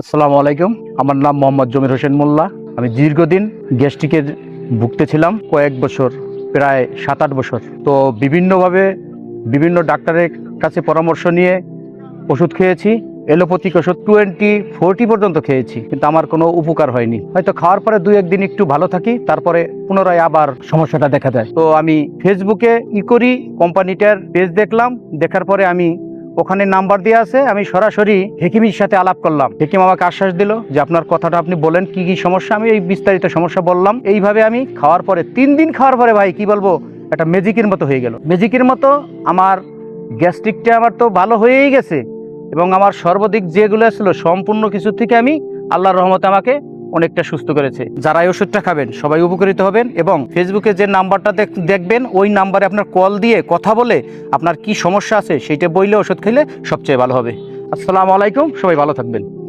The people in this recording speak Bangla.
আসসালামু আলাইকুম। আমার নাম মোহাম্মদ জমির হোসেন মোল্লা। আমি দীর্ঘদিন গ্যাস্ট্রিকের ভুগতেছিলাম, কয়েক বছর, প্রায় সাত আট বছর। তো বিভিন্নভাবে বিভিন্ন ডাক্তারের কাছে পরামর্শ নিয়ে ওষুধ খেয়েছি। এলোপ্যাথিক ওষুধ টোয়েন্টি ফোরটি পর্যন্ত খেয়েছি, কিন্তু আমার কোনো উপকার হয়নি। হয়তো খাওয়ার পরে দু একদিন একটু ভালো থাকি, তারপরে পুনরায় আবার সমস্যাটা দেখা দেয়। তো আমি ফেসবুকে ই করি, কোম্পানিটার পেজ দেখলাম, দেখার পরে আমি ওখানে নাম্বার দেওয়া আছে, আমি সরাসরি হেকিমির সাথে আলাপ করলাম। হেকিম আমাকে আশ্বাস দিল যে আপনার কথাটা আপনি বলেন, কি কি সমস্যা? আমি এই বিস্তারিত সমস্যা বললাম। এইভাবে আমি খাওয়ার পরে, তিন দিন খাওয়ার পরে ভাই, কি বলব, একটা ম্যাজিকের মতো হয়ে গেল। ম্যাজিকের মতো আমার গ্যাস্ট্রিকটা আমার তো ভালো হয়েই গেছে এবং আমার সর্বাধিক যেগুলো ছিল, সম্পূর্ণ কিছু থেকে আমি আল্লাহর রহমতে আমাকে অনেকটা সুস্থ করেছে। যারা এই ওষুধটা খাবেন, সবাই উপকৃত হবেন এবং ফেসবুকে যে নাম্বারটা দেখ- দেখবেন, ওই নাম্বারে আপনার কল দিয়ে কথা বলে আপনার কি সমস্যা আছে, সেইটা বইলে ওষুধ খেলে সবচেয়ে ভালো হবে। আসসালামু আলাইকুম, সবাই ভালো থাকবেন।